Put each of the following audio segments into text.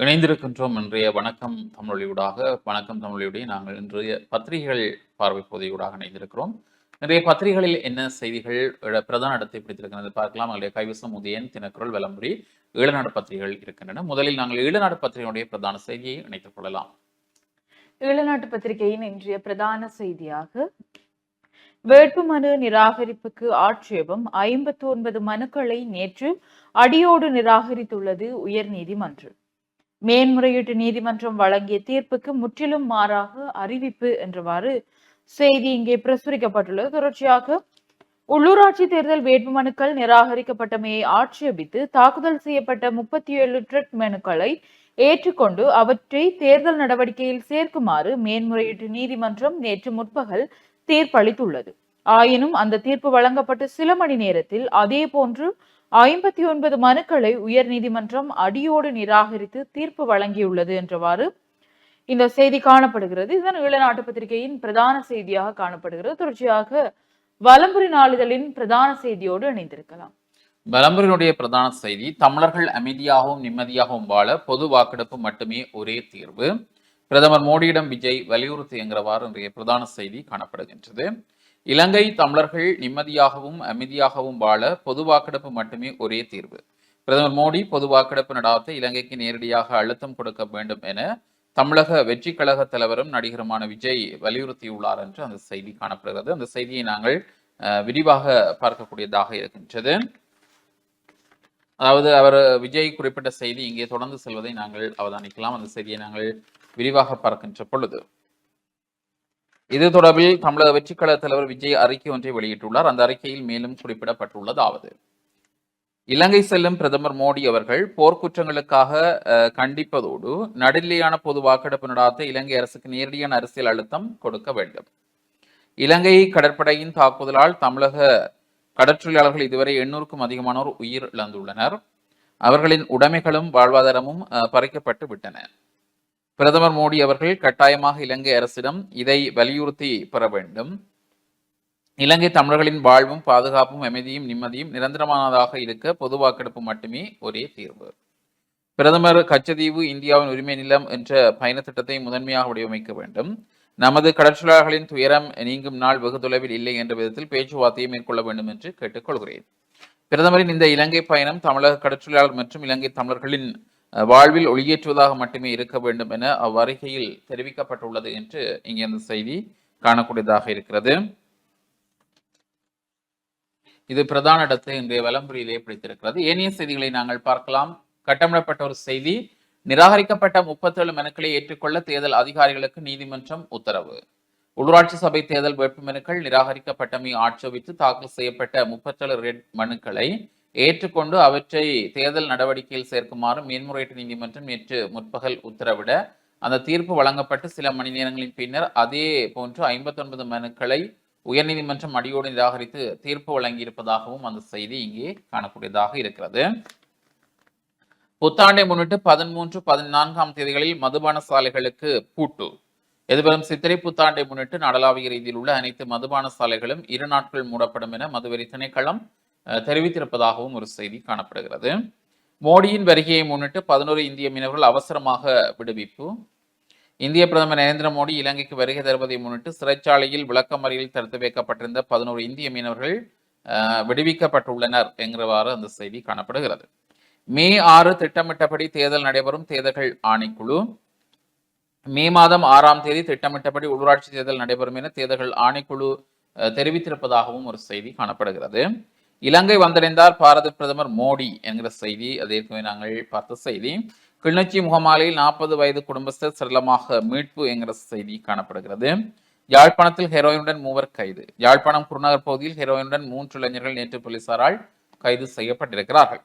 இணைந்திருக்கின்றோம். இன்றைய வணக்கம் தமிழொலியூடாக. வணக்கம் தமிழொலியுடைய நாங்கள் இன்றைய பத்திரிகைகள் பார்வை பொதியூடாக இணைந்திருக்கிறோம். இன்றைய பத்திரிகைகளில் என்ன செய்திகள் பிரதான இடத்தை பிடித்திருக்கிறது பார்க்கலாம். அதில் கைவசம் உதயன் தினக்குரல் விளம்பரி ஈழநாடு பத்திரிகைகள் இருக்கின்றன. முதலில் நாங்கள் ஈழநாடு பத்திரிகையுடைய பிரதான செய்தியை இணைத்துக் கொள்ளலாம். ஈழநாட்டு பத்திரிகையின் இன்றைய பிரதான செய்தியாக வேட்புமனு நிராகரிப்புக்கு ஆட்சேபம் ஐம்பத்தி ஒன்பது மனுக்களை நேற்று அடியோடு நிராகரித்துள்ளது உயர்நீதிமன்றம். மேன்முறையீட்டு நீதிமன்றம் வழங்கிய தீர்ப்புக்கு முற்றிலும் மாறாக அறிவிப்பு என்றவாறு செய்தி இங்கே பிரசுரிக்கப்பட்டுள்ளது. தொடர்ச்சியாக உள்ளூராட்சி தேர்தல் வேட்புமனுக்கள் நிராகரிக்கப்பட்டமையை ஆட்சேபித்து தாக்குதல் செய்யப்பட்ட முப்பத்தி ஏழு ட்ரெட் மனுக்களை ஏற்றுக்கொண்டு அவற்றை தேர்தல் நடவடிக்கையில் சேர்க்குமாறு மேன்முறையீட்டு நீதிமன்றம் நேற்று முற்பகல் தீர்ப்பளித்துள்ளது. ஆயினும் அந்த தீர்ப்பு வழங்கப்பட்ட சில மணி நேரத்தில் அதே போன்று ஐம்பத்தி ஒன்பது மனுக்களை உயர்நீதிமன்றம் அடியோடு நிராகரித்து தீர்ப்பு வழங்கியுள்ளது என்றவாறு இந்த செய்தி காணப்படுகிறது. இதுதான் ஈழநாட்டு பத்திரிகையின் பிரதான செய்தியாக காணப்படுகிறது. தொடர்ச்சியாக வலம்புரி நாளிதழின் பிரதான செய்தியோடு இணைந்திருக்கலாம். வலம்புரினுடைய பிரதான செய்தி தமிழர்கள் அமைதியாகவும் நிம்மதியாகவும் வாழ பொது வாக்கெடுப்பு மட்டுமே ஒரே தீர்வு. பிரதமர் மோடியிடம் விஜய் வலியுறுத்துங்கிறவாறு இன்றைய பிரதான செய்தி காணப்படுகின்றது. இலங்கை தமிழர்கள் நிம்மதியாகவும் அமைதியாகவும் வாழ பொது வாக்கெடுப்பு மட்டுமே ஒரே தீர்வு. பிரதமர் மோடி பொது வாக்கெடுப்பு நடாத்த இலங்கைக்கு நேரடியாக அழுத்தம் கொடுக்க வேண்டும் என தமிழக வெற்றி கழக தலைவரும் நடிகருமான விஜய் வலியுறுத்தியுள்ளார் என்று அந்த செய்தி காணப்படுகிறது. அந்த செய்தியை நாங்கள் அஹ், விரிவாக பார்க்கக்கூடியதாக இருக்கின்றது. அதாவது அவர் விஜய் குறிப்பிட்ட செய்தி இங்கே தொடர்ந்து செல்வதை நாங்கள் அவதானிக்கலாம். அந்த செய்தியை நாங்கள் விரிவாக பார்க்கின்ற பொழுது. இது தொடர்பில் தமிழக வெற்றிக்கழக தலைவர் விஜய் அறிக்கை ஒன்றை வெளியிட்டுள்ளார். அந்த அறிக்கையில் மேலும் குறிப்பிடப்பட்டுள்ளதாவது. இலங்கை செல்லும் பிரதமர் மோடி அவர்கள் போர்க்குற்றங்களுக்காக கண்டிப்பதோடு நடுநிலையான பொது வாக்கெடுப்பு நடாத்த இலங்கை அரசுக்கு நேரடியான அரசியல் அழுத்தம் கொடுக்க வேண்டும். இலங்கை கடற்படையின் தாக்குதலால் தமிழக கடற்றொழிலாளர்கள் இதுவரை எண்ணூறுக்கும் அதிகமானோர் உயிர் இழந்துள்ளனர் அவர்களின் உடைமைகளும் வாழ்வாதாரமும் அஹ், பறிக்கப்பட்டு விட்டன. பிரதமர் மோடி அவர்கள் கட்டாயமாக இலங்கை அரசிடம் இதை வலியுறுத்தி பெற வேண்டும். இலங்கை தமிழர்களின் வாழ்வும் பாதுகாப்பும் அமைதியும் நிம்மதியும் நிரந்தரமானதாக இருக்க பொது வாக்கெடுப்பு மட்டுமே ஒரே தீர்வு. பிரதமர் கச்சதீவு இந்தியாவின் உரிமை நிலம் என்ற பயண திட்டத்தை முதன்மையாக வடிவமைக்க வேண்டும். நமது கடற்சொழிலாளர்களின் துயரம் நீங்கும் நாள் வெகு தொலைவில் இல்லை என்ற விதத்தில் பேச்சுவார்த்தையை மேற்கொள்ள வேண்டும் என்று கேட்டுக்கொள்கிறேன். பிரதமரின் இந்த இலங்கை பயணம் தமிழக கடற்சொழிலாளர் மற்றும் இலங்கை தமிழர்களின் வாழ்வில் ஒளியேற்றுவதாக மட்டுமே இருக்க வேண்டும் என அவ்வறிக்கையில் தெரிவிக்கப்பட்டுள்ளது என்று இங்கே அந்த செய்தி காணக்கூடியதாக இருக்கிறது. இது பிரதான இடத்தை இன்றைய வலம்புரியிலே பிடித்திருக்கிறது. ஏனைய செய்திகளை நாங்கள் பார்க்கலாம். கட்டமிடப்பட்ட ஒரு செய்தி. நிராகரிக்கப்பட்ட முப்பத்தேழு மனுக்களை ஏற்றுக்கொள்ள தேர்தல் அதிகாரிகளுக்கு நீதிமன்றம் உத்தரவு. உள்ளூராட்சி சபை தேர்தல் வேட்புமனுக்கள் நிராகரிக்கப்பட்டமை ஆட்சேபித்து தாக்கல் செய்யப்பட்ட முப்பத்தேழு ரெட் மனுக்களை ஏற்றுக்கொண்டு அவற்றை தேர்தல் நடவடிக்கையில் சேர்க்குமாறு மேன்முறையீட்டு நீதிமன்றம் நேற்று முற்பகல் உத்தரவிட அந்த தீர்ப்பு வழங்கப்பட்டு சில மணி நேரங்களின் பின்னர் அதே போன்று ஐம்பத்தொன்பது மனுக்களை உயர்நீதிமன்றம் அடியோடு நிராகரித்து தீர்ப்பு வழங்கியிருப்பதாகவும் அந்த செய்தி இங்கே காணக்கூடியதாக இருக்கிறது. புத்தாண்டை முன்னிட்டு பதிமூன்று பதினான்காம் தேதிகளில் மதுபான சாலைகளுக்கு பூட்டு. எதிர்வரும் சித்திரை புத்தாண்டை முன்னிட்டு நாடளாவிய ரீதியில் உள்ள அனைத்து மதுபான சாலைகளும் இரு நாட்கள் மூடப்படும் என மதுவெறி திணைக்களம் தெரிவித்திருப்பதாகவும் ஒரு செய்தி காணப்படுகிறது. மோடியின் வருகையை முன்னிட்டு பதினோரு இந்திய மீனவர்கள் அவசரமாக விடுவிப்பு. இந்திய பிரதமர் நரேந்திர மோடி இலங்கைக்கு வருகை தருவதை முன்னிட்டு சிறைச்சாலையில் விளக்கமறியலில் தடுத்து வைக்கப்பட்டிருந்த பதினோரு இந்திய மீனவர்கள் விடுவிக்கப்பட்டுள்ளனர் என்கிறவாறு அந்த செய்தி காணப்படுகிறது. மே ஆறு திட்டமிட்டபடி தேர்தல் நடைபெறும் தேர்தல்கள் ஆணைக்குழு. மே மாதம் ஆறாம் தேதி திட்டமிட்டபடி உள்ளூராட்சி தேர்தல் நடைபெறும் என தேர்தல்கள் ஆணைக்குழு அஹ், தெரிவித்திருப்பதாகவும் ஒரு செய்தி காணப்படுகிறது. இலங்கை வந்தடைந்தார் பாரத பிரதமர் மோடி என்கிற செய்தி. அது நாங்கள் பார்த்த செய்தி கிளிநொச்சி முகமாலையில் நாற்பது வயது குடும்பஸ்தர் சரளமாக மீட்பு என்கிற செய்தி காணப்படுகிறது. யாழ்ப்பாணத்தில் ஹெரோயினுடன் மூவர் கைது. யாழ்ப்பாணம் குருநகர் பகுதியில் ஹெரோயினுடன் மூன்று இளைஞர்கள் நேற்று போலீசாரால் கைது செய்யப்பட்டிருக்கிறார்கள்.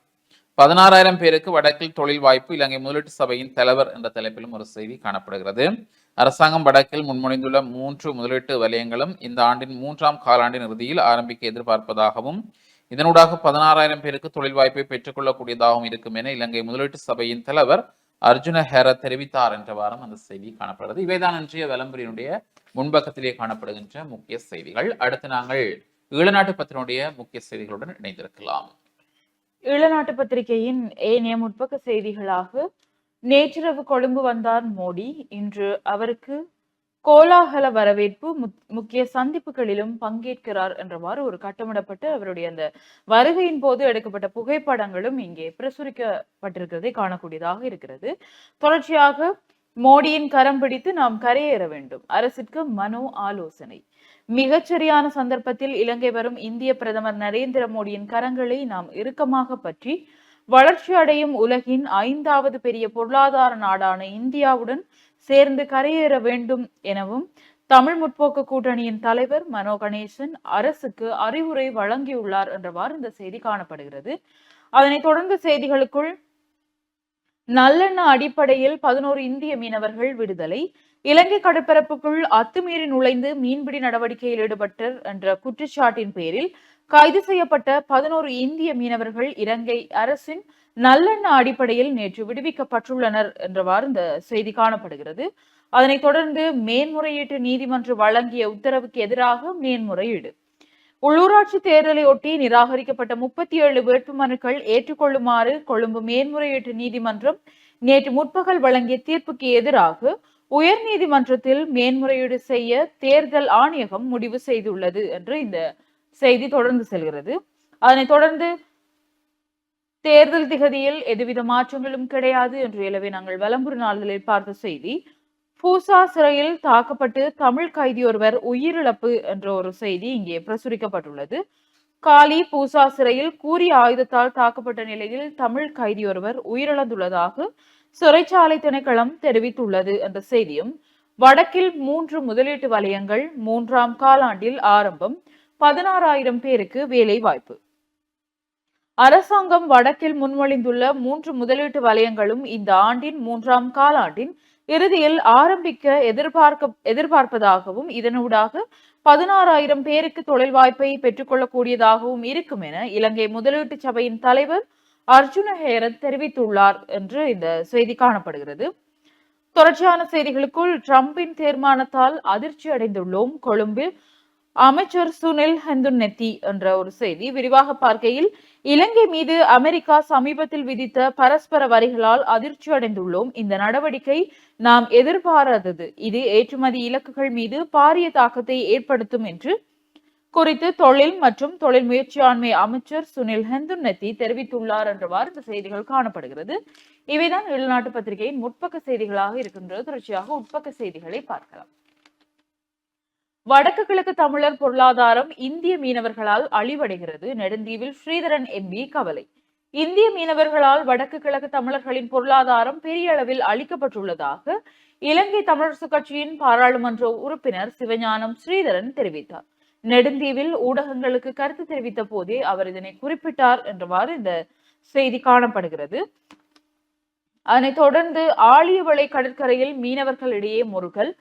பதினாறாயிரம் பேருக்கு வடக்கில் தொழில் வாய்ப்பு இலங்கை முதலீட்டு சபையின் தலைவர் என்ற தலைப்பிலும் ஒரு செய்தி காணப்படுகிறது. அரசாங்கம் வடக்கில் முன்மொழிந்துள்ள மூன்று முதலீட்டு வலயங்களும் இந்த ஆண்டின் மூன்றாம் காலாண்டின் இறுதியில் ஆரம்பிக்க எதிர்பார்ப்பதாகவும் இதனூடாக பதினாறாயிரம் பேருக்கு தொழில் வாய்ப்பை பெற்றுக்கொள்ளக்கூடியதாகவும் இருக்கும் என இலங்கை முதலீட்டு சபையின் தலைவர் அர்ஜுன ஹெர தெரிவித்தார் என்ற வாரம் அந்த செய்தி காணப்படுகிறது. இவைதான் இன்றைய விளம்பரினுடைய முன்பக்கத்திலே காணப்படுகின்ற முக்கிய செய்திகள். அடுத்து நாங்கள் ஈழநாட்டு பத்தினுடைய முக்கிய செய்திகளுடன் இணைந்திருக்கலாம். ஈழநாட்டு பத்திரிகையின் ஏனைய முற்பக்க செய்திகளாக நேற்றிரவு கொழும்பு வந்தார் மோடி. இன்று அவருக்கு கோலாகல வரவேற்பு முக்கிய சந்திப்புகளிலும் பங்கேற்கிறார் என்றவாறு ஒரு கட்டமிடப்பட்டு அவருடைய அந்த வருகையின் போது எடுக்கப்பட்ட புகைப்படங்களும் இங்கே பிரசுரிக்கப்பட்டிருக்கிறதை காணக்கூடியதாக இருக்கிறது. தொடர்ச்சியாக மோடியின் கரம் பிடித்து நாம் கரையேற வேண்டும். அரசிற்கு மனோ ஆலோசனை. மிகச்சரியான சந்தர்ப்பத்தில் இலங்கை வரும் இந்திய பிரதமர் நரேந்திர மோடியின் கரங்களை நாம் இறுக்கமாக பற்றி வளர்ச்சி அடையும் உலகின் ஐந்தாவது பெரிய பொருளாதார நாடான இந்தியாவுடன் சேர்ந்து கரையேற வேண்டும் எனவும் தமிழ் முற்போக்கு கூட்டணியின் தலைவர் மனோ கணேசன் அரசுக்கு அறிவுரை வழங்கியுள்ளார் என்றவாறு இந்த செய்தி காணப்படுகிறது. அதனைத் தொடர்ந்து செய்திகளுக்குள் நல்லெண்ண அடிப்படையில் பதினோரு இந்திய மீனவர்கள் விடுதலை இலங்கை கடற்பரப்புக்குள் அத்துமீறி நுழைந்து மீன்பிடி நடவடிக்கையில் ஈடுபட்டர் என்ற குற்றச்சாட்டின் பேரில் கைது செய்யப்பட்ட பதினோரு இந்திய மீனவர்கள் இலங்கை அரசின் நல்லெண்ண அடிப்படையில் நேற்று விடுவிக்கப்பட்டுள்ளனர் என்றவாறு இந்த செய்தி காணப்படுகிறது. அதனைத் தொடர்ந்து மேன்முறையீட்டு நீதிமன்றம் வழங்கிய உத்தரவுக்கு எதிராக மேன்முறையீடு. உள்ளூராட்சி தேர்தலை ஒட்டி நிராகரிக்கப்பட்ட முப்பத்தி ஏழு வேட்புமனுக்கள் ஏற்றுக்கொள்ளுமாறு கொழும்பு மேன்முறையீட்டு நீதிமன்றம் நேற்று முற்பகல் வழங்கிய தீர்ப்புக்கு எதிராக உயர் நீதிமன்றத்தில் மேன்முறையீடு செய்ய தேர்தல் ஆணையகம் முடிவு செய்துள்ளது என்று இந்த செய்தி தொடர்ந்து செல்கிறது. அதனைத் தொடர்ந்து தேர்தல் திகதியில் எதுவித மாற்றங்களும் கிடையாது என்று எனவே நாங்கள் வலம்புறு நாளில் பார்த்த செய்தி. பூசா சிறையில் தாக்கப்பட்டு தமிழ் கைதி ஒருவர் உயிரிழப்பு என்ற ஒரு செய்தி இங்கே பிரசுரிக்கப்பட்டுள்ளது. காலி பூசா சிறையில் கூறிய ஆயுதத்தால் தாக்கப்பட்ட நிலையில் தமிழ் கைதி ஒருவர் உயிரிழந்துள்ளதாக சிறைச்சாலை திணைக்களம் தெரிவித்துள்ளது என்ற செய்தியும். வடக்கில் மூன்று முதலீட்டு வலயங்கள் மூன்றாம் காலாண்டில் ஆரம்பம். பதினாறாயிரம் பேருக்கு வேலை வாய்ப்பு அரசாங்கம் வடக்கில் முன்மொழிந்துள்ள மூன்று முதலீட்டு வலயங்களும் இந்த ஆண்டின் மூன்றாம் காலாண்டின் இறுதியில் ஆரம்பிக்க எதிர்பார்க்க எதிர்பார்ப்பதாகவும் இதனூடாக பதினாறாயிரம் பேருக்கு தொழில் வாய்ப்பை பெற்றுக்கொள்ளக்கூடியதாகவும் இருக்கும் என இலங்கை முதலீட்டு சபையின் தலைவர் அர்ஜுன ஹேரத் தெரிவித்துள்ளார் என்று இந்த செய்தி காணப்படுகிறது. தொடர்ச்சியான செய்திகளுக்குள் டிரம்பின் தீர்மானத்தால் அதிர்ச்சி அடைந்துள்ளோம் கொழும்பில் அமைச்சர் சுனில் ஹெந்துநெத்தி என்ற ஒரு செய்தி விரிவாக பார்க்கையில் இலங்கை மீது அமெரிக்கா சமீபத்தில் விதித்த பரஸ்பர வரிகளால் அதிர்ச்சி அடைந்துள்ளோம். இந்த நடவடிக்கை நாம் எதிர்பாராதது. இது ஏற்றுமதி இலக்குகள் மீது பாரிய தாக்கத்தை ஏற்படுத்தும் என்று குறித்து தொழில் மற்றும் தொழில் முயற்சியாண்மை அமைச்சர் சுனில் ஹெந்துநெத்தி தெரிவித்துள்ளார் என்றவாறு இந்த செய்திகள் காணப்படுகிறது. இவைதான் வெளிநாட்டு பத்திரிகையின் முற்பக்க செய்திகளாக இருக்கின்றது. தொடர்ச்சியாக உட்பக்க செய்திகளை பார்க்கலாம். வடக்கு கிழக்கு தமிழர் பொருளாதாரம் இந்திய மீனவர்களால் அழிவடைகிறது. நெடுந்தீவில் ஸ்ரீதரன் எம்பி கவலை. இந்திய மீனவர்களால் வடக்கு கிழக்கு தமிழர்களின் பொருளாதாரம் பெரிய அளவில் அளிக்கப்பட்டுள்ளதாக இலங்கை தமிழரசு கட்சியின் பாராளுமன்ற உறுப்பினர் சிவஞானம் ஸ்ரீதரன் தெரிவித்தார். நெடுந்தீவில் ஊடகங்களுக்கு கருத்து தெரிவித்த போதே அவர் இதனை குறிப்பிட்டார் என்றவாறு இந்த செய்தி காணப்படுகிறது. அதனைத் தொடர்ந்து ஆழியவளை கடற்கரையில் மீனவர்களிடையே முருகல்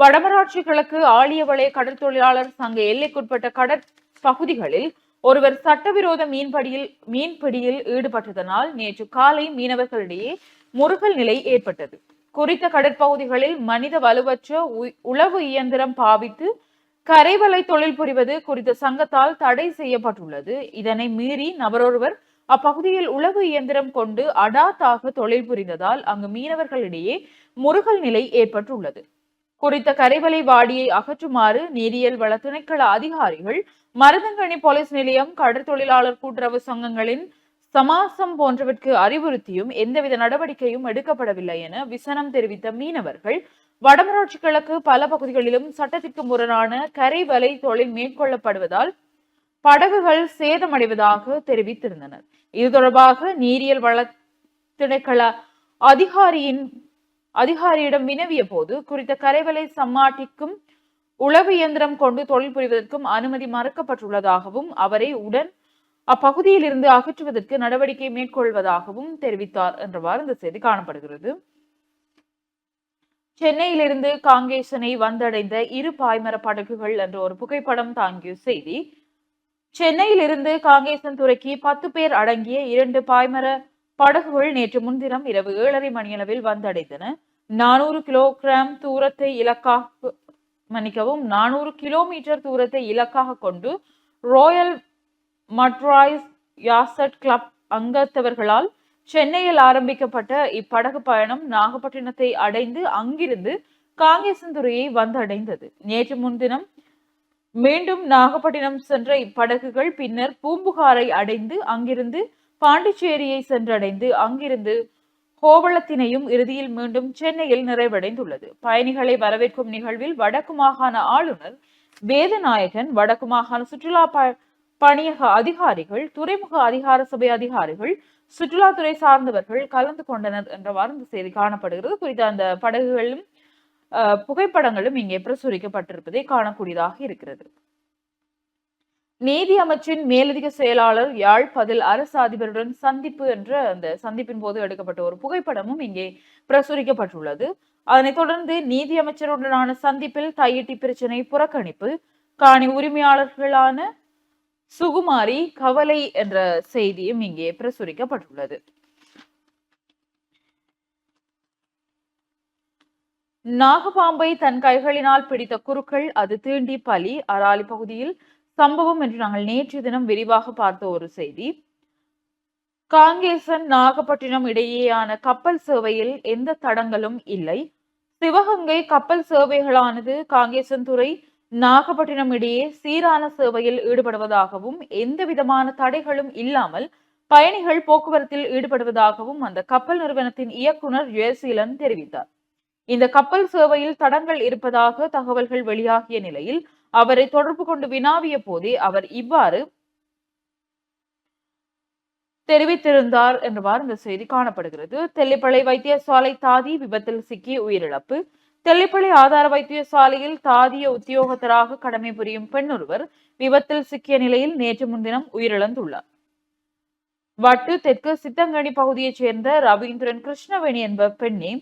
வடமராட்சி கிழக்கு ஆழியவளை கடற்தொழிலாளர் சங்க எல்லைக்குட்பட்ட கடற்பகுதிகளில் ஒருவர் சட்டவிரோத மீன்பிடியில் மீன்பிடியில் ஈடுபட்டதனால் நேற்று காலை மீனவர்களிடையே முருகல் நிலை ஏற்பட்டது. குறித்த கடற்பகுதிகளில் மனித வலுவற்ற உளவு இயந்திரம் பாவித்து கரைவலை தொழில் புரிவது குறித்த சங்கத்தால் தடை செய்யப்பட்டுள்ளது. இதனை மீறி நபரொருவர் அப்பகுதியில் உளவு இயந்திரம் கொண்டு அடாத்தாக தொழில் புரிந்ததால் அங்கு மீனவர்களிடையே முருகல் நிலை ஏற்பட்டுள்ளது. குறித்த கரைவலை வாடியை அகற்றுமாறு நீரியல் வள திணைக்கள அதிகாரிகள் மருதங்கணி போலீஸ் நிலையம் கடற்தொழிலாளர் கூட்டுறவு சங்கங்களின் சமாசம் போன்றவற்கு அறிவுறுத்தியும் எந்தவித நடவடிக்கையும் எடுக்கப்படவில்லை என விசனம் தெரிவித்த மீனவர்கள் வடமராட்சி கிழக்கு பல பகுதிகளிலும் சட்டத்திற்கு முரணான கரைவலை தொழில் மேற்கொள்ளப்படுவதால் படகுகள் சேதமடைவதாக தெரிவித்திருந்தனர். இது தொடர்பாக நீரியல் வள திணைக்கள அதிகாரியின் அதிகாரியிடம் வினவிய போது குறித்த கரைவலை சம்மாட்டிக்கும் உளவு இயந்திரம் கொண்டு தொழில் புரிவதற்கும் அனுமதி மறுக்கப்பட்டுள்ளதாகவும் அவரை உடன் அப்பகுதியில் இருந்து அகற்றுவதற்கு நடவடிக்கை மேற்கொள்வதாகவும் தெரிவித்தார் என்றவாறு இந்த செய்தி காணப்படுகிறது. சென்னையிலிருந்து காங்கேசனை வந்தடைந்த இரு பாய்மர படகுகள் என்ற ஒரு புகைப்படம் தாங்கிய செய்தி சென்னையிலிருந்து காங்கேசன் துறைக்கு பத்து பேர் அடங்கிய இரண்டு பாய்மர படகுகள் நேற்று முன்தினம் இரவு ஏழரை மணியளவில் வந்தடைந்தன. நானூறு கிலோகிராம் தூரத்தை இலக்காக மன்னிக்கவும் நானூறு கிலோமீட்டர் தூரத்தை இலக்காக கொண்டு ராயல் மட்ராய்ஸ் யாசட் கிளப் அங்கத்தவர்களால் சென்னையில் ஆரம்பிக்கப்பட்ட இப்படகு பயணம் நாகப்பட்டினத்தை அடைந்து அங்கிருந்து காங்கேசந்துறையை வந்தடைந்தது. நேற்று முன்தினம் மீண்டும் நாகப்பட்டினம் சென்ற இப்படகுகள் பின்னர் பூம்புகாரை அடைந்து அங்கிருந்து பாண்டிச்சேரியை சென்றடைந்து அங்கிருந்து கோவளத்தினையும் இறுதியில் மீண்டும் சென்னையில் நிறைவடைந்துள்ளது. பயணிகளை வரவேற்கும் நிகழ்வில் வடக்கு மாகாண ஆளுநர் வேதநாயகன் வடக்கு மாகாண சுற்றுலா ப- பணியக அதிகாரிகள் துறைமுக அதிகார சபை அதிகாரிகள் சுற்றுலாத்துறை சார்ந்தவர்கள் கலந்து கொண்டனர் என்றவாறு இந்த செய்தி காணப்படுகிறது. குறித்த அந்த படகுகளும் புகைப்படங்களும் இங்கே பிரசுரிக்கப்பட்டிருப்பதை காணக்கூடியதாக இருக்கிறது. நீதி அமைச்சின் மேலதிக செயலாளர் யாழ் பதில் அரசு அதிபருடன் சந்திப்பு என்ற அந்த சந்திப்பின் போது எடுக்கப்பட்ட ஒரு புகைப்படமும் இங்கே பிரசுரிக்கப்பட்டுள்ளது. அதனைத் தொடர்ந்து நீதி அமைச்சருடனான சந்திப்பில் தையிட்டி பிரச்சினை புறக்கணிப்பு காணி உரிமையாளர்களான சுகுமாரி கவலை என்ற செய்தியும் இங்கே பிரசுரிக்கப்பட்டுள்ளது. நாகபாம்பை தன் கைகளினால் பிடித்த குருக்கள் அது தீண்டி பலி அராலி பகுதியில் சம்பவம் என்று நாங்கள் நேற்று தினம் விரிவாக பார்த்த ஒரு செய்தி. காங்கேசன் நாகப்பட்டினம் இடையேயான கப்பல் சேவையில் எந்த தடங்களும் இல்லை. சிவகங்கை கப்பல் சேவைகளானது காங்கேசன் துறை நாகப்பட்டினம் இடையே சீரான சேவையில் ஈடுபடுவதாகவும் எந்த விதமான தடைகளும் இல்லாமல் பயணிகள் போக்குவரத்தில் ஈடுபடுவதாகவும் அந்த கப்பல் நிறுவனத்தின் இயக்குனர் ஜெயசீலன் தெரிவித்தார். இந்த கப்பல் சேவையில் தடங்கள் இருப்பதாக தகவல்கள் வெளியாகிய நிலையில் அவரை தொடர்பு கொண்டு வினாவிய போதே அவர் இவ்வாறு தெரிவித்திருந்தார் என்றவாறு இந்த செய்தி காணப்படுகிறது. தெல்லிப்பளை வைத்தியசாலை தாதி விபத்தில் சிக்கி உயிரிழப்பு. தெல்லிப்பளை ஆதார வைத்தியசாலையில் தாதிய உத்தியோகத்தராக கடமை புரியும் பெண் ஒருவர் விபத்தில் சிக்கிய நிலையில் நேற்று முன்தினம் உயிரிழந்துள்ளார். வட்டு தெற்கு சித்தங்கனி பகுதியைச் சேர்ந்த ரவீந்திரன் கிருஷ்ணவேணி என்ப பெண்ணே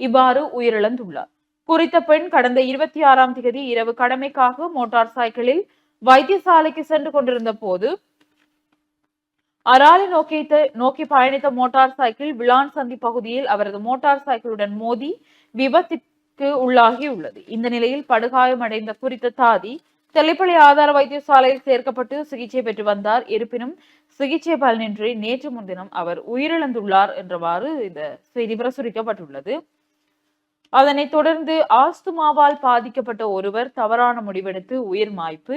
இவ்வாறு உயிரிழந்துள்ளார். குறித்த பெண் கடந்த இருபத்தி ஆறாம் தேதி இரவு கடமைக்காக மோட்டார் சைக்கிளில் வைத்தியசாலைக்கு சென்று கொண்டிருந்த போது அராலி நோக்கி நோக்கி பயணித்த மோட்டார் சைக்கிள் விளான் சந்தி பகுதியில் அவரது மோட்டார் சைக்கிளுடன் மோதி விபத்திற்கு உள்ளாகி உள்ளது. இந்த நிலையில் படுகாயமடைந்த குறித்த தாதி தெளிப்பள்ளி ஆதார வைத்தியசாலையில் சேர்க்கப்பட்டு சிகிச்சை பெற்று வந்தார். இருப்பினும் சிகிச்சை பலனின்றி நேற்று முன்தினம் அவர் உயிரிழந்துள்ளார் என்றவாறு இந்த செய்தி பிரசுரிக்கப்பட்டுள்ளது. அதனைத் தொடர்ந்து ஆஸ்துமாவால் பாதிக்கப்பட்ட ஒருவர் தவறான முடிவெடுத்து உயிர் மாய்ப்பு.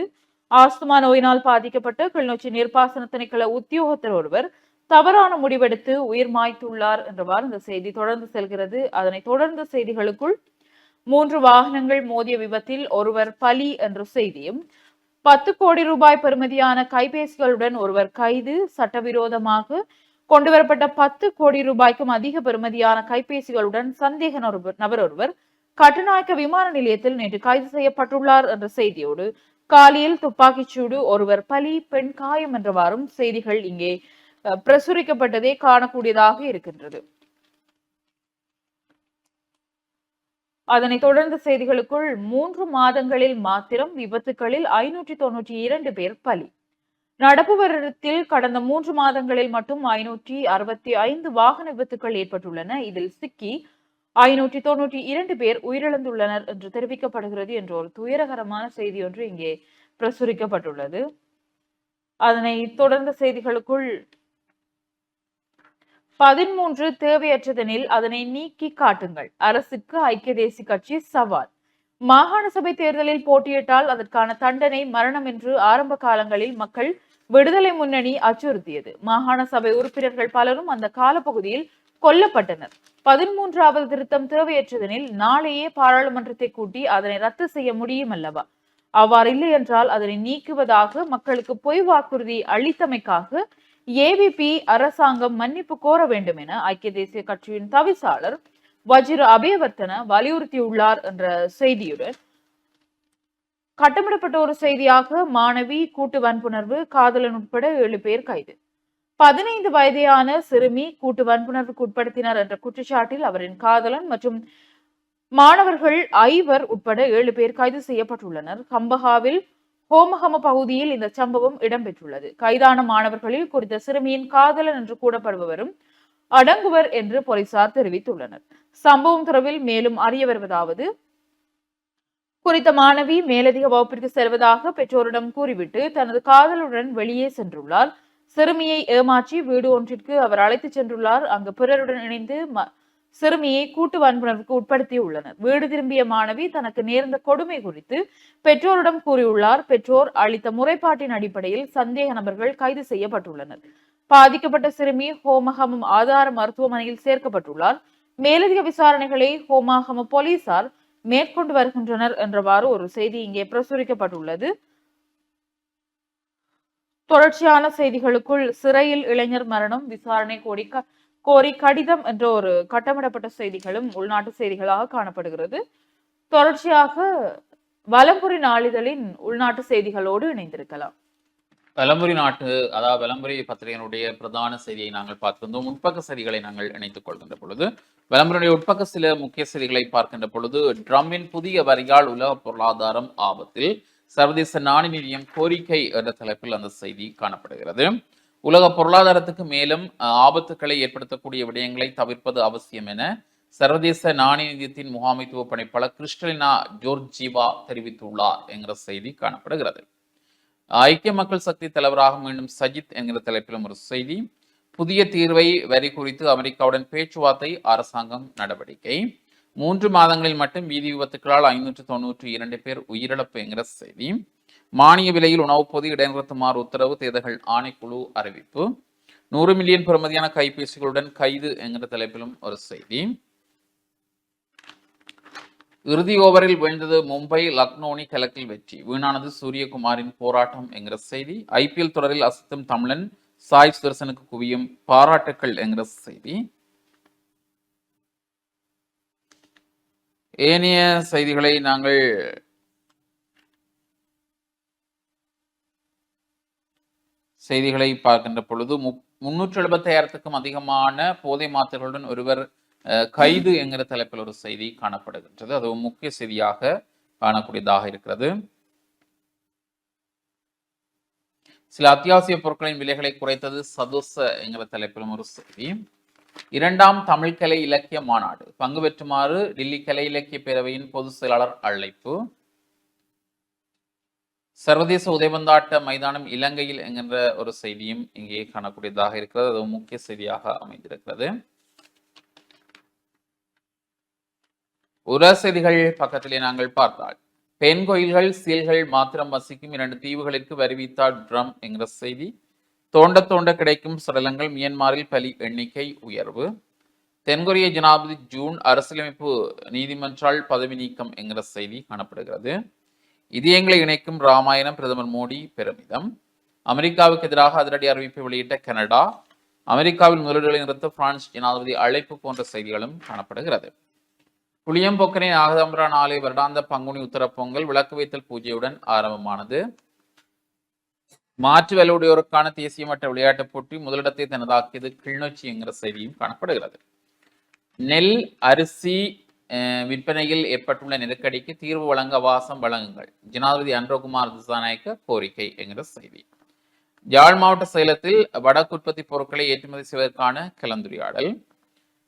ஆஸ்துமா நோயினால் பாதிக்கப்பட்ட கிளிநொச்சி நீர்ப்பாசன திணைக்கள உத்தியோகத்தர் ஒருவர் தவறான முடிவெடுத்து உயிர் மாய்த்துள்ளார் என்றவாறு இந்த செய்தி தொடர்ந்து செல்கிறது. அதனைத் தொடர்ந்த செய்திகளுக்குள் மூன்று வாகனங்கள் மோதிய விபத்தில் ஒருவர் பலி என்ற செய்தியும் பத்து கோடி ரூபாய் பெறுமதியான கைபேசிகளுடன் ஒருவர் கைது சட்டவிரோதமாக கொண்டுவரப்பட்ட பத்து கோடி ரூபாய்க்கும் அதிக பெறுமதியான கைபேசிகளுடன் சந்தேக நபர் நபர் ஒருவர் கட்டுநாயக்க விமான நிலையத்தில் நேற்று கைது செய்யப்பட்டுள்ளார் என்ற செய்தியோடு காலியில் துப்பாக்கிச்சூடு ஒருவர் பலி பெண் காயம் என்றவாறும் செய்திகள் இங்கே பிரசுரிக்கப்பட்டதே காணக்கூடியதாக இருக்கின்றது. அதனைத் தொடர்ந்த செய்திகளுக்குள் மூன்று மாதங்களில் மாத்திரம் விபத்துகளில் ஐநூற்றி தொன்னூற்றி இரண்டு பேர் பலி. நடப்பு வருடத்தில் கடந்த மூன்று மாதங்களில் மட்டும் ஐநூற்றி அறுபத்தி ஐந்து வாகன விபத்துக்கள் ஏற்பட்டுள்ளன. இதில் சிக்கி ஐநூற்றி தொன்னூற்றி இரண்டு பேர் உயிரிழந்துள்ளனர் என்று தெரிவிக்கப்படுகிறது என்ற ஒரு துயரகரமான செய்தி ஒன்று இங்கே பிரசுரிக்கப்பட்டுள்ளது. அதனை தொடர்ந்த செய்திகளுக்குள் பதிமூன்று தேவையற்றதெனில் அதனை நீக்கி காட்டுங்கள். அரசுக்கு ஐக்கிய தேசிய கட்சி சவால். மாகாண சபை தேர்தலில் போட்டியிட்டால் அதற்கான தண்டனை மரணம் என்று ஆரம்ப காலங்களில் மக்கள் விடுதலை முன்னணி அச்சுறுத்தியது. மாகாண சபை உறுப்பினர்கள் பலரும் அந்த காலப்பகுதியில் கொல்லப்பட்டனர். பதிமூன்றாவது திருத்தம் தேவையற்றதெனில் நாளையே பாராளுமன்றத்தை கூட்டி அதனை ரத்து செய்ய முடியும் அல்லவா? அவ்வாறு இல்லை என்றால் அதனை நீக்குவதாக மக்களுக்கு பொய் வாக்குறுதி அளித்தமைக்காக ஏவிபி அரசாங்கம் மன்னிப்பு கோர வேண்டும் என ஐக்கிய தேசிய கட்சியின் தவிசாளர் வஜிர அபயவர்த்தன வலியுறுத்தியுள்ளார் என்ற செய்தியுடன் கட்டமிடப்பட்ட ஒரு செய்தியாக மாணவி கூட்டு வன்புணர்வு காதலன் உட்பட ஏழு பேர் கைது. பதினைந்து வயதையான சிறுமி கூட்டு வன்புணர்வுக்கு உட்படுத்தினர் என்ற குற்றச்சாட்டில் அவரின் காதலன் மற்றும் மாணவர்கள் ஐவர் உட்பட ஏழு பேர் கைது செய்யப்பட்டுள்ளனர். கம்பஹாவில் ஹோமஹம பகுதியில் இந்த சம்பவம் இடம்பெற்றுள்ளது. கைதான மாணவர்களில் குறித்த சிறுமியின் காதலன் என்று கூடப்படுபவரும் அடங்குவர் என்று போலீசார் தெரிவித்துள்ளனர். சம்பவம் தொடர்பில் மேலும் அறிய வருவதாவது குறித்த மாணவி மேலதிக வகுப்பிற்கு செல்வதாக பெற்றோரிடம் கூறிவிட்டு தனது காதலுடன் வெளியே சென்றுள்ளார். சிறுமியை ஏமாற்றி வீடு ஒன்றிற்கு அவர் அழைத்து சென்றுள்ளார். அங்கு பிறருடன் இணைந்து சிறுமியை கூட்டு வன்புணர்வுக்கு உட்படுத்தியுள்ளனர். வீடு திரும்பிய மாணவி தனக்கு நேர்ந்த கொடுமை குறித்து பெற்றோரிடம் கூறியுள்ளார். பெற்றோர் அளித்த முறைப்பாட்டின் அடிப்படையில் சந்தேக நபர்கள் கைது செய்யப்பட்டுள்ளனர். பாதிக்கப்பட்ட சிறுமி ஹோமஹமம் ஆதார மருத்துவமனையில் சேர்க்கப்பட்டுள்ளார். மேலதிக விசாரணைகளை ஹோமாகம போலீசார் மேற்கொண்டு வருகின்றனர் என்றவாறு ஒரு செய்தி இங்கே பிரசுரிக்கப்பட்டுள்ளது. தொடர்ச்சியான செய்திகளுக்குள் சிறையில் இளைஞர் மரணம் விசாரணை கோரி க- கோரி கடிதம் என்ற ஒரு கட்டமிடப்பட்ட செய்திகளும் உள்நாட்டு செய்திகளாக காணப்படுகிறது. தொடர்ச்சியாக வலம்புரி நாளிதழின் உள்நாட்டு செய்திகளோடு இணைந்திருக்கலாம். வலம்புரி நாட்டு அதாவது வலம்புரி பத்திரிகையினுடைய பிரதான செய்தியை நாங்கள் பார்க்கின்றோம் உட்பக்க செய்திகளை நாங்கள் இணைத்துக் கொள்கின்ற பொழுது விளம்பரனுடைய உட்பக்க சில முக்கிய செய்திகளை பார்க்கின்ற பொழுது ட்ரம்பின் புதிய வரியால் உலக பொருளாதாரம் ஆபத்தில் சர்வதேச நாணய நிதியம் கோரிக்கை என்ற தலைப்பில் அந்த செய்தி காணப்படுகிறது. உலக பொருளாதாரத்துக்கு மேலும் ஆபத்துக்களை ஏற்படுத்தக்கூடிய விடயங்களை தவிர்ப்பது அவசியம் என சர்வதேச நாணய நிதியத்தின் முகாமைத்துவ பணிப்பாளர் கிறிஸ்டலினா ஜோர்ஜிவா தெரிவித்துள்ளார் என்கிற செய்தி காணப்படுகிறது. ஐக்கிய மக்கள் சக்தி தலைவராக மீண்டும் சஜித் என்கிற தலைப்பிலும் ஒரு செய்தி. புதிய தீர்வை வரி குறித்து அமெரிக்காவுடன் பேச்சுவார்த்தை அரசாங்கம் நடவடிக்கை. மூன்று மாதங்களில் மட்டும் வீதி விபத்துக்களால் ஐநூற்று தொண்ணூற்றி இரண்டு பேர் உயிரிழப்பு என்கிற செய்தி. மானிய விலையில் உணவுப் பொதி இடைநிறுத்துமாறு உத்தரவு தேர்தல்கள் ஆணைக்குழு அறிவிப்பு. நூறு மில்லியன் பெறுமதியான கைபேசிகளுடன் கைது என்கிற தலைப்பிலும் ஒரு செய்தி. இறுதி ஓவரில் வீழ்ந்தது மும்பை லக்னோனி கிழக்கில் வெற்றி. வீணானது சூரியகுமாரின் போராட்டம் என்கிற செய்தி. ஐபிஎல் தொடரில் அசத்தும் தமிழன் சாய் சுதர்சனுக்கு குவியும் பாராட்டுக்கள் என்கிற செய்தி. ஏனைய செய்திகளை நாங்கள் செய்திகளை பார்க்கின்ற பொழுது முன்னூற்றி எழுபத்தாயிரத்துக்கும் அதிகமான போதை மாத்திரைகளுடன் ஒருவர் கைது என்கிற தலைப்பில் ஒரு செய்தி காணப்படுகின்றது. அது ஒரு முக்கிய செய்தியாக காணக்கூடியதாக இருக்கிறது. சில அத்தியாவசிய பொருட்களின் விலைகளை குறைத்தது சதுச என்கிற தலைப்பிலும் ஒரு செய்தி. இரண்டாம் தமிழ் கலை இலக்கிய மாநாடு. பங்கு பெற்றுமாறு டில்லி கலை இலக்கிய பேரவையின் பொதுச் செயலாளர் அழைப்பு. சர்வதேச உதயபந்தாட்ட மைதானம் இலங்கையில் என்கின்ற ஒரு செய்தியும் இங்கே காணக்கூடியதாக இருக்கிறது. அது முக்கிய செய்தியாக அமைந்திருக்கிறது. உர பக்கத்திலே நாங்கள் பார்த்தால் பெண் கோயில்கள் சீல்கள் மாத்திரம் வசிக்கும் இரண்டு தீவுகளிற்கு வருவித்தார் ட்ரம் என்கிற செய்தி. தோண்ட தோண்ட கிடைக்கும் சடலங்கள் மியன்மாரில் பலி எண்ணிக்கை உயர்வு. தென்கொரிய ஜனாதிபதி ஜூன் அரசியலமைப்பு நீதிமன்றால் பதவி நீக்கம் என்கிற செய்தி காணப்படுகிறது. இதயங்களை இணைக்கும் ராமாயணம் பிரதமர் மோடி பெருமிதம். அமெரிக்காவுக்கு எதிராக அதிரடி அறிவிப்பை வெளியிட்ட கனடா அமெரிக்காவில் முதலீடுகளை நிறுத்த பிரான்ஸ் ஜனாதிபதி அழைப்பு போன்ற செய்திகளும் காணப்படுகிறது. புளியம்போக்கனை ஆகதம்பரா நாளை வருடாந்த பங்குனி உத்தரப்பொங்கல் விளக்கு வைத்தல் பூஜையுடன் ஆரம்பமானது. மாற்று வலுவுடையோருக்கான தேசிய மட்ட விளையாட்டுப் போட்டி முதலிடத்தை தனதாக்கியது கிளிநொச்சி என்கிற செய்தியும் காணப்படுகிறது. நெல் அரிசி அஹ், விற்பனையில் ஏற்பட்டுள்ள நெருக்கடிக்கு தீர்வு வழங்க வாசம் வழங்குங்கள். ஜனாதிபதி அன்ரோகுமார் திசாநாயக்க கோரிக்கை என்கிற செய்தி. யாழ் மாவட்ட சேலத்தில் வடக்கு உற்பத்தி பொருட்களை ஏற்றுமதி செய்வதற்கான கலந்துரையாடல்.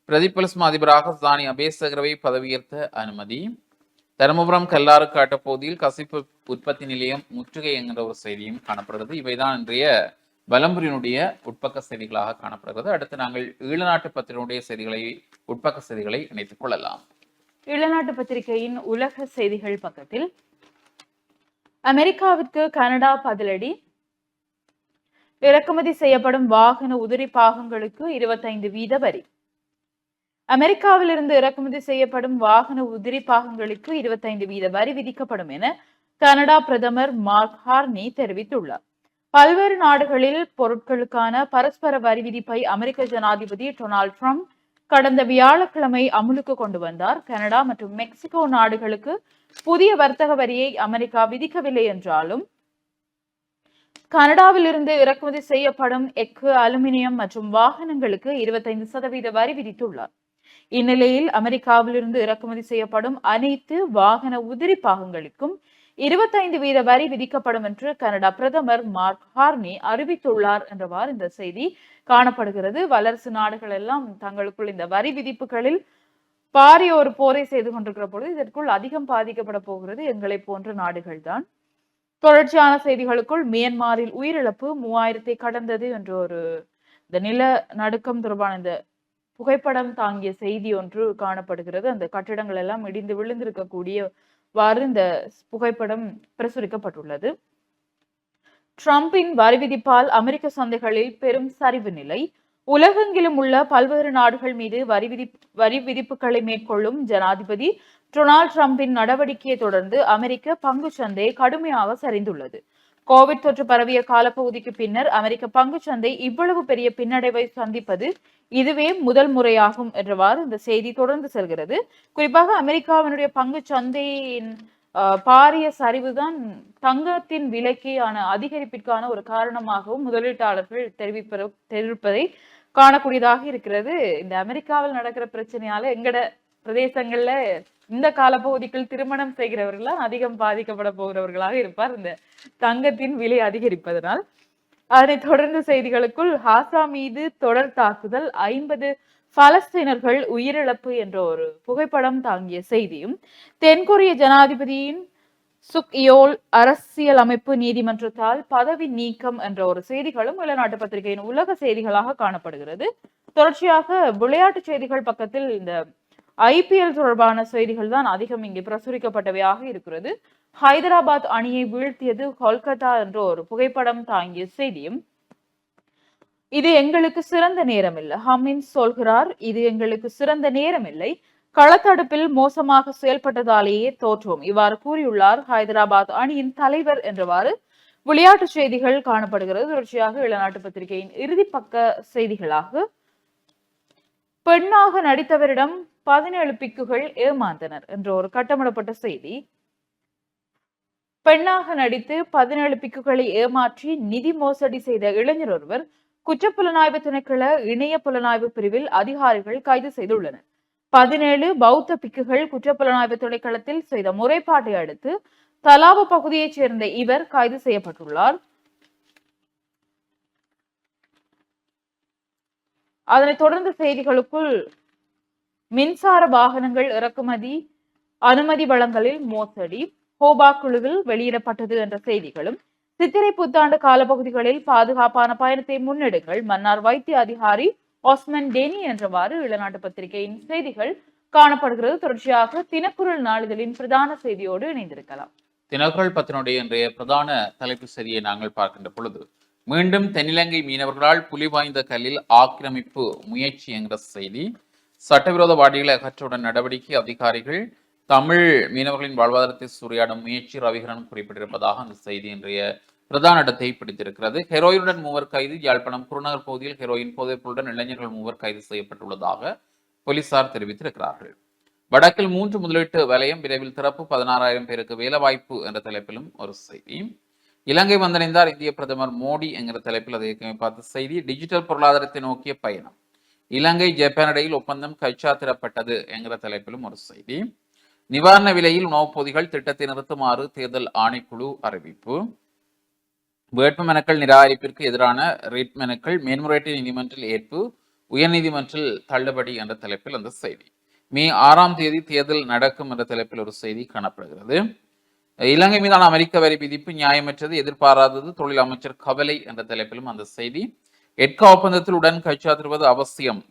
பிரதிபலிஸ்மா அதிபராக சானி அபேசகரவை பதவியேற்க அனுமதி. தருமபுரம் கல்லாறு காட்ட பகுதியில் கசிப்பு உற்பத்தி நிலையம் முற்றுகை என்கிற ஒரு செய்தியும் காணப்படுகிறது. இவைதான் இன்றைய வலம்புரியினுடைய உட்பக்க செய்திகளாக காணப்படுகிறது. அடுத்து நாங்கள் ஈழநாட்டு பத்திரிகையுடைய செய்திகளை உட்பக்க செய்திகளை இணைத்துக் கொள்ளலாம். ஈழநாட்டு பத்திரிகையின் உலக செய்திகள் பக்கத்தில். அமெரிக்காவிற்கு கனடா பதிலடி. இறக்குமதி செய்யப்படும் வாகன உதிரி பாகங்களுக்கு இருபத்தைந்து வீத வரி. அமெரிக்காவிலிருந்து இறக்குமதி செய்யப்படும் வாகன உதிரி பாகங்களுக்கு இருபத்தைந்து வீத வரி விதிக்கப்படும் என கனடா பிரதமர் மார்க் ஹார்னி தெரிவித்துள்ளார். பல்வேறு நாடுகளில் பொருட்களுக்கான பரஸ்பர வரி விதிப்பை அமெரிக்க ஜனாதிபதி டொனால்ட் ட்ரம்ப் கடந்த வியாழக்கிழமை அமுலுக்கு கொண்டு வந்தார். கனடா மற்றும் மெக்சிகோ நாடுகளுக்கு புதிய வர்த்தக வரியை அமெரிக்கா விதிக்கவில்லை என்றாலும் கனடாவிலிருந்து இறக்குமதி செய்யப்படும் எஃகு அலுமினியம் மற்றும் வாகனங்களுக்கு இருபத்தைந்து சதவீத வரி விதித்துள்ளார். இந்நிலையில் அமெரிக்காவிலிருந்து இறக்குமதி செய்யப்படும் அனைத்து வாகன உதிரி பாகங்களுக்கும் இருபத்தைந்து வீத வரி விதிக்கப்படும் என்று கனடா பிரதமர் மார்க் ஹார்னி அறிவித்துள்ளார் என்றவாறு இந்த செய்தி காணப்படுகிறது. வளர்ச்சி நாடுகள் எல்லாம் தங்களுக்குள் இந்த வரி விதிப்புகளில் பாரிய ஒரு போரை செய்து கொண்டிருக்கிற பொழுது இதற்குள் அதிகம் பாதிக்கப்பட போகிறது. எங்களை போன்ற நாடுகள் தான் தொடர்ச்சியான செய்திகளுக்குள் மியான்மரில் உயிரிழப்பு மூவாயிரத்தை கடந்தது என்ற ஒரு இந்த நில நடுக்கம் தொடர்பான இந்த புகைப்படம் தாங்கிய செய்தி ஒன்று காணப்படுகிறது. அந்த கட்டிடங்கள் எல்லாம் இடிந்து விழுந்திருக்கக்கூடியவாறு இந்த புகைப்படம் பிரசுரிக்கப்பட்டுள்ளது. ட்ரம்பின் வரி விதிப்பால் அமெரிக்க சந்தைகளில் பெரும் சரிவு நிலை. உலகெங்கிலும் உள்ள பல்வேறு நாடுகள் மீது வரி விதி வரி விதிப்புகளை மேற்கொள்ளும் ஜனாதிபதி டொனால்ட் ட்ரம்பின் நடவடிக்கையை தொடர்ந்து அமெரிக்க பங்கு சந்தை கடுமையாக சரிந்துள்ளது. கோவிட் தொற்று பரவிய காலப்பகுதிக்கு பின்னர் அமெரிக்க பங்கு சந்தை இவ்வளவு பெரிய பின்னடைவை சந்திப்பது இதுவே முதல் முறையாகும் என்றவாறு இந்த செய்தி தொடர்ந்து செல்கிறது. குறிப்பாக அமெரிக்காவினுடைய பங்கு சந்தையின் பாரிய சரிவுதான் தங்கத்தின் விலைக்கான அதிகரிப்பிற்கான ஒரு காரணமாகவும் முதலீட்டாளர்கள் தெரிவிப்ப தெரிவிப்பதை காணக்கூடியதாக இருக்கிறது. இந்த அமெரிக்காவில் நடக்கிற பிரச்சனையால எங்கட பிரதேசங்கள்ல இந்த காலப்பகுதிக்குள் திருமணம் செய்கிறவர்கள் அதிகம் பாதிக்கப்பட போகிறவர்களாக இருப்பார். இந்த தங்கத்தின் விலை அதிகரிப்பதனால். அதனைத் தொடர்ந்து செய்திகளுக்குள் ஹாசா மீது தொடர் தாக்குதல் ஐம்பது பலஸ்தீனர்கள் உயிரிழப்பு என்ற ஒரு புகைப்படம் தாங்கிய செய்தியும் தென்கொரிய ஜனாதிபதியின் சுக் இயோல் அரசியல் அமைப்பு நீதிமன்றத்தால் பதவி நீக்கம் என்ற ஒரு செய்திகளும் வெளிநாட்டு பத்திரிகையின் உலக செய்திகளாக காணப்படுகிறது. தொடர்ச்சியாக விளையாட்டு செய்திகள் பக்கத்தில் இந்த ஐபிஎல் தொடர்பான செய்திகள் தான் அதிகம் இங்கே பிரசுரிக்கப்பட்டவையாக இருக்கிறது. ஹைதராபாத் அணியை வீழ்த்தியது கொல்கத்தா என்ற ஒரு புகைப்படம் தாங்கிய செய்தியும் இது எங்களுக்கு சிறந்த நேரம் இல்லை ஹமின் சொல்கிறார் இது எங்களுக்கு சிறந்த நேரம் இல்லை களத்தடுப்பில் மோசமாக செயல்பட்டதாலேயே தோற்றோம். இவ்வாறு கூறியுள்ளார் ஹைதராபாத் அணியின் தலைவர் என்றவாறு விளையாட்டு செய்திகள் காணப்படுகிறது. தொடர்ச்சியாக இளநாட்டு பத்திரிகையின் இறுதி பக்க செய்திகளாக பெண்ணாக நடித்தவரிடம் பதினேழு பிக்குகள் ஏமாந்தனர் என்ற ஒரு கட்டமிடப்பட்ட செய்தி. பெண்ணாக நடித்து பதினேழு பிக்குகளை ஏமாற்றி நிதி மோசடி செய்த இளைஞர் ஒருவர் குற்றப்புலனாய்வு திணைக்கள இணைய புலனாய்வு பிரிவில் அதிகாரிகள் கைது செய்துள்ளனர். பதினேழு பௌத்த பிக்குகள் குற்றப்புலனாய்வு திணைக்களத்தில் செய்த முறைப்பாட்டை அடுத்து தலாப பகுதியைச் சேர்ந்த இவர் கைது செய்யப்பட்டுள்ளார். அதனைத் தொடர்ந்து செய்திகளுக்குள் மின்சார வாகனங்கள் இறக்குமதி அனுமதி வளங்களில் மோசடி. ஹோபா குழுவில் வெளியிடப்பட்டது என்ற செய்திகளும் சித்திரை புத்தாண்டு காலப்பகுதிகளில் பாதுகாப்பான பயணத்தை முன்னெடுங்கள். மன்னார் வைத்திய அதிகாரி ஒஸ்மன் டேனி என்றவாறு இளநாட்டு பத்திரிகையின் செய்திகள் காணப்படுகிறது. தொடர்ச்சியாக தினக்குரல் நாளிதழின் பிரதான செய்தியோடு இணைந்திருக்கலாம். தினக்குரல் பத்தினுடைய இன்றைய பிரதான தலைப்பு செய்தியை நாங்கள் பார்க்கின்ற பொழுது மீண்டும் தென்னிலங்கை மீனவர்களால் புலி வாய்ந்த கல்லில் ஆக்கிரமிப்பு முயற்சி என்ற செய்தி சட்டவிரோத வாடிகளை அகற்றவுடன் நடவடிக்கை அதிகாரிகள் தமிழ் மீனவர்களின் வாழ்வாதாரத்தை சூறையாடும் முயற்சி ரவிகரன் குறிப்பிட்டிருப்பதாக அந்த செய்தி இன்றைய பிரதான இடத்தை பிடித்திருக்கிறது. ஹெரோயினுடன் மூவர் கைது யாழ்ப்பாணம் குருநகர் பகுதியில் ஹெரோயின் போதைப்பொருளுடன் இளைஞர்கள் மூவர் கைது செய்யப்பட்டுள்ளதாக போலீசார் தெரிவித்திருக்கிறார்கள். வடக்கில் மூன்று முதலீட்டு வலயம் விரைவில் திறப்பு பதினாறாயிரம் பேருக்கு வேலைவாய்ப்பு என்ற தலைப்பிலும் ஒரு செய்தி. இலங்கை வந்தடைந்தார் இந்திய பிரதமர் மோடி என்கிற தலைப்பில் அதை பார்த்த செய்தி. டிஜிட்டல் பொருளாதாரத்தை நோக்கிய பயணம். இலங்கை ஜப்பான் இடையில் ஒப்பந்தம் கைச்சாத்திடப்பட்டது என்கிற தலைப்பிலும் ஒரு செய்தி. நிவாரண விலையில் உணவுப் பொதிகள் திட்டத்தை நிறுத்துமாறு தேர்தல் ஆணைக்குழு அறிவிப்பு. வேட்புமனுக்கள் நிராகரிப்பிற்கு எதிரான ரிட் மனுக்கள் மேன்முறையீட்டு நீதிமன்றில் ஏற்பு உயர்நீதிமன்றில் தள்ளுபடி என்ற தலைப்பில் அந்த செய்தி. மே ஆறாம் தேதி தேர்தல் நடக்கும் என்ற தலைப்பில் ஒரு செய்தி காணப்படுகிறது. இலங்கை மீதான அமெரிக்க வரி விதிப்பு நியாயமற்றது எதிர்பாராதது தொழில் அமைச்சர் கவலை என்ற தலைப்பிலும் அந்த செய்தி. எட்கா ஒப்பந்தத்தில் உடன் கைச்சாத்திடுவது அவசியம்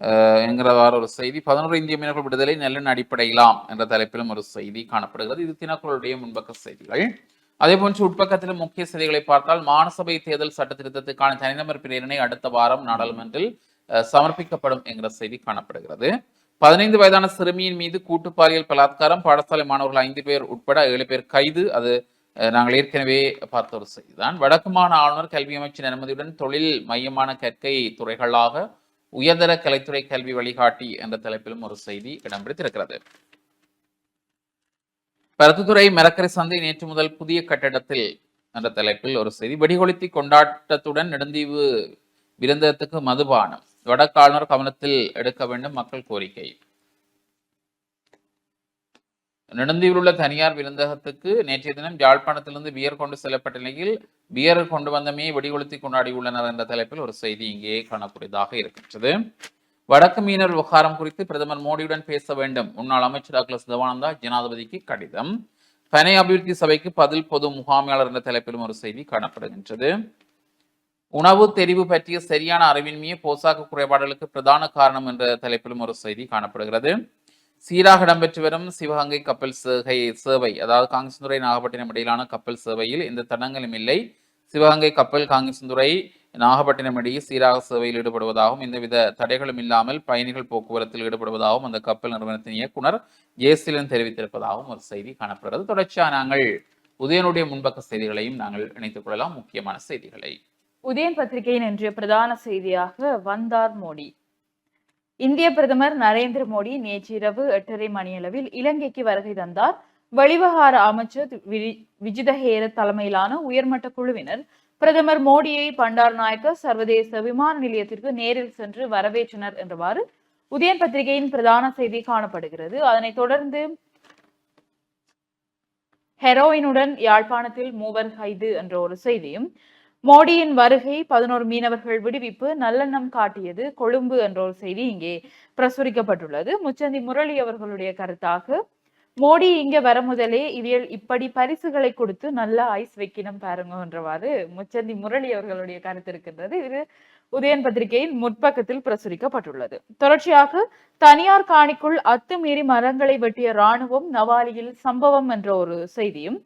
அஹ், என்கிறவாறு ஒரு செய்தி. பதினோரு இந்திய மீனவர்கள் விடுதலை நல்லெண்ண அடிப்படையிலாம் என்ற தலைப்பிலும் ஒரு செய்தி காணப்படுகிறது. இது தினக்குழுடைய முன்பக்க செய்திகள். அதே போன்று உட்பக்கத்திலும் முக்கிய செய்திகளை பார்த்தால் மானசபை தேர்தல் சட்ட திருத்தத்துக்கான தனிநபர் பிரேரணை அடுத்த வாரம் நாடாளுமன்றில் அஹ், சமர்ப்பிக்கப்படும் என்கிற செய்தி காணப்படுகிறது. பதினைந்து வயதான சிறுமியின் மீது கூட்டு பாலியல் பலாத்காரம். பாடசாலை மாணவர்கள் ஐந்து பேர் உட்பட ஏழு பேர் கைது. அது நாங்கள் ஏற்கனவே பார்த்த ஒரு செய்திதான். வடக்கு ஆளுநர் கல்வி அமைச்சின் அனுமதியுடன் தொழில் மையமான கற்கை துறைகளாக உயர்தர கலைத்துறை கல்வி வழிகாட்டி என்ற தலைப்பிலும் ஒரு செய்தி இடம் பருத்துத்துறை மரக்கரை சந்தை நேற்று முதல் புதிய கட்டடத்தில் என்ற தலைப்பில் ஒரு செய்தி. வெடிகொளுத்தி கொண்டாட்டத்துடன் நெடுந்தீவு விருந்தத்துக்கு மதுபானம். வடக்கு ஆளுநர் கவனத்தில் எடுக்க வேண்டும் மக்கள் கோரிக்கை. நெடுந்தீவில் உள்ள தனியார் விருந்தகத்துக்கு நேற்றைய தினம் யாழ்ப்பாணத்திலிருந்து பியர் கொண்டு செல்லப்பட்ட நிலையில் பியர் கொண்டு வந்தமே வெடிகொளுத்தி கொண்டாடியுள்ளனர் என்ற தலைப்பில் ஒரு செய்தி இங்கே காணக்கூடியதாக இருக்கின்றது. வடக்கு மீனவர் விவகாரம் குறித்து பிரதமர் மோடியுடன் பேச வேண்டும். முன்னாள் அமைச்சர் டாக்டர் தவானந்தா ஜனாதிபதிக்கு கடிதம். பனை அபிவிருத்தி சபைக்கு பதில் பொது முகாமையாளர் என்ற தலைப்பிலும் ஒரு செய்தி காணப்படுகின்றது. உணவு தெரிவு பற்றிய சரியான அறிவின்மையே போசாக்கு குறைபாடுகளுக்கு பிரதான காரணம் என்ற தலைப்பிலும் ஒரு செய்தி காணப்படுகிறது. சீராக இடம்பெற்று வரும் சிவகங்கை கப்பல் சேகை சேவை அதாவது காங்கேசந்துறை நாகப்பட்டினம் இடையிலான கப்பல் சேவையில் எந்த தடங்களும் இல்லை. சிவகங்கை கப்பல் காங்கேசந்துறை நாகப்பட்டினம் இடையே சீராக சேவையில் ஈடுபடுவதாகவும் எந்தவித தடைகளும் இல்லாமல் பயணிகள் போக்குவரத்தில் ஈடுபடுவதாகவும் அந்த கப்பல் நிறுவனத்தின் இயக்குனர் ஜேசிலன் தெரிவித்திருப்பதாகவும் ஒரு செய்தி காணப்படுகிறது. தொடர்ச்சியாக நாங்கள் உதயனுடைய முன்பக்க செய்திகளையும் நாங்கள் இணைத்துக் கொள்ளலாம். முக்கியமான செய்திகளை. உதயன் பத்திரிகையின் இன்றைய பிரதான செய்தியாக வந்தார் மோடி. இந்திய பிரதமர் நரேந்திர மோடி நேற்றிரவு எட்டரை மணியளவில் இலங்கைக்கு வருகை தந்தார். வெளிவகார அமைச்சர் விஜிதஹேர தலைமையிலான உயர்மட்ட குழுவினர் பிரதமர் மோடியை பண்டார் நாயக்க சர்வதேச விமான நிலையத்திற்கு நேரில் சென்று வரவேற்றனர் என்றவாறு உதயன் பத்திரிகையின் பிரதான செய்தி காணப்படுகிறது. அதனைத் தொடர்ந்து ஹெரோயினுடன் யாழ்ப்பாணத்தில் மூவர் கைது என்ற ஒரு செய்தியும் மோடியின் வருகை பதினோரு மீனவர்கள் விடுவிப்பு நல்லெண்ணம் காட்டியது கொழும்பு என்ற ஒரு செய்தி இங்கே பிரசுரிக்கப்பட்டுள்ளது. முச்சந்தி முரளி அவர்களுடைய கருத்தாக மோடி இங்க வர முதலே இவியல் இப்படி பரிசுகளை கொடுத்து நல்லா ஐஸ் வைக்கணும் பாருங்க என்றவாறு முச்சந்தி முரளி அவர்களுடைய கருத்து இருக்கின்றது. இது உதயன் பத்திரிகையின் முற்பக்கத்தில் பிரசுரிக்கப்பட்டுள்ளது. தொடர்ச்சியாக தனியார் காணிக்குள் அத்துமீறி மரங்களை வெட்டிய ராணுவம் நவாலியில் சம்பவம் என்ற ஒரு செய்தியும்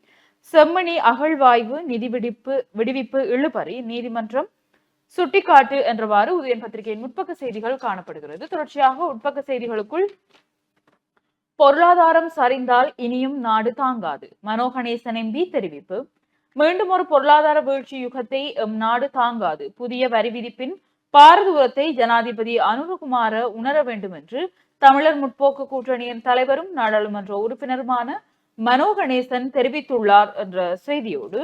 செம்மணி அகழ்வாய்வு நிதி விடிப்பு விடுவிப்பு இழுபறி நீதிமன்றம் சுட்டிக்காட்டு என்றவாறு உதயன் பத்திரிகையின் முற்பக்க செய்திகள் காணப்படுகிறது. தொடர்ச்சியாக உட்பக்க செய்திகளுக்குள் பொருளாதாரம் சரிந்தால் இனியும் நாடு தாங்காது. மனோகணேசன் எம்பி தெரிவிப்பு. மீண்டும் ஒரு பொருளாதார வீழ்ச்சி யுகத்தை எம் நாடு தாங்காது. புதிய வரி விதிப்பின் பாரதூரத்தை ஜனாதிபதி அனுரகுமார உணர வேண்டும் என்று தமிழர் முற்போக்கு கூட்டணியின் தலைவரும் நாடாளுமன்ற உறுப்பினருமான மனோ கணேசன் தெரிவித்துள்ளார் என்ற செய்தியோடு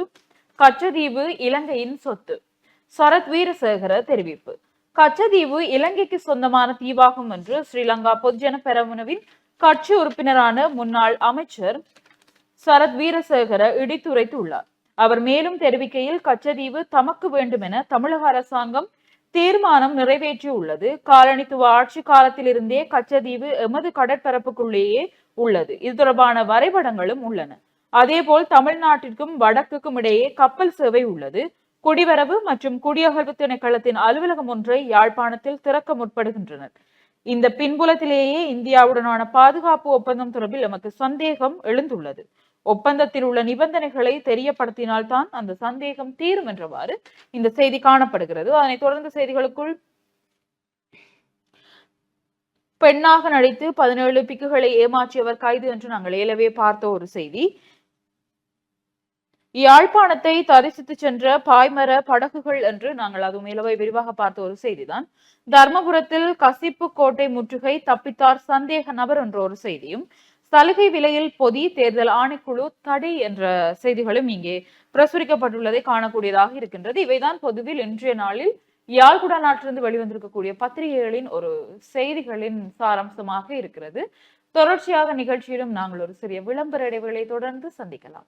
கச்சதீவு இலங்கையின் சொத்து. சரத் வீரசேகர தெரிவிப்பு. கச்சதீவு இலங்கைக்கு சொந்தமான தீவாகும் என்று ஸ்ரீலங்கா பொதுஜன பெரமுனவின் கட்சி உறுப்பினரான முன்னாள் அமைச்சர் சரத் வீரசேகர இடித்துரைத்துள்ளார். அவர் மேலும் தெரிவிக்கையில் கச்சதீவு தமக்கு வேண்டும் என தமிழக அரசாங்கம் தீர்மானம் நிறைவேற்றியுள்ளது. காலனித்துவ ஆட்சி காலத்திலிருந்தே கச்சதீவு எமது கடற்பரப்புக்குள்ளேயே உள்ளது. இது தொடர்பான வரைபடங்களும் உள்ளன. அதேபோல் தமிழ்நாட்டிற்கும் வடக்குக்கும் இடையே கப்பல் சேவை உள்ளது. குடிவரவு மற்றும் குடியகழ்வு திணைக்களத்தின் அலுவலகம் ஒன்றை யாழ்ப்பாணத்தில் திறக்க முற்படுகின்றனர். இந்த பின்புலத்திலேயே இந்தியாவுடனான பாதுகாப்பு ஒப்பந்தம் தொடர்பில் எமக்கு சந்தேகம் எழுந்துள்ளது. ஒப்பந்தத்தில் உள்ள நிபந்தனைகளை தெரியப்படுத்தினால்தான் அந்த சந்தேகம் தீரும் என்றவாறு இந்த செய்தி காணப்படுகிறது. அதனைத் தொடர்ந்து செய்திகளுக்குள் பெண்ணாக நடித்து பதினேழு பிக்குகளை ஏமாற்றியவர் கைது என்று நாங்கள் ஏலவே பார்த்த ஒரு செய்தி. யாழ்ப்பாணத்தை தரிசித்து சென்ற பாய்மர படகுகள் என்று நாங்கள் அது மேலவை விரிவாக பார்த்த ஒரு செய்திதான். தர்மபுரத்தில் கசிப்பு கோட்டை முற்றுகை தப்பித்தார் சந்தேக நபர் என்ற ஒரு செய்தியும் சலுகை விலையில் பொதி தேர்தல் ஆணைக்குழு தடை என்ற செய்திகளும் இங்கே பிரசுரிக்கப்பட்டுள்ளதை காணக்கூடியதாக இருக்கின்றது. இவைதான் பொதுவில் இன்றைய நாளில் யாழ்குடா நாட்டிலிருந்து வெளிவந்திருக்கக்கூடிய பத்திரிகைகளின் ஒரு செய்திகளின் சாராம்சமாக இருக்கிறது. தொடர்ச்சியாக நிகழ்ச்சியிலும் நாங்கள் ஒரு சிறிய விளம்பர இடைவெளியை தொடர்ந்து சந்திக்கலாம்.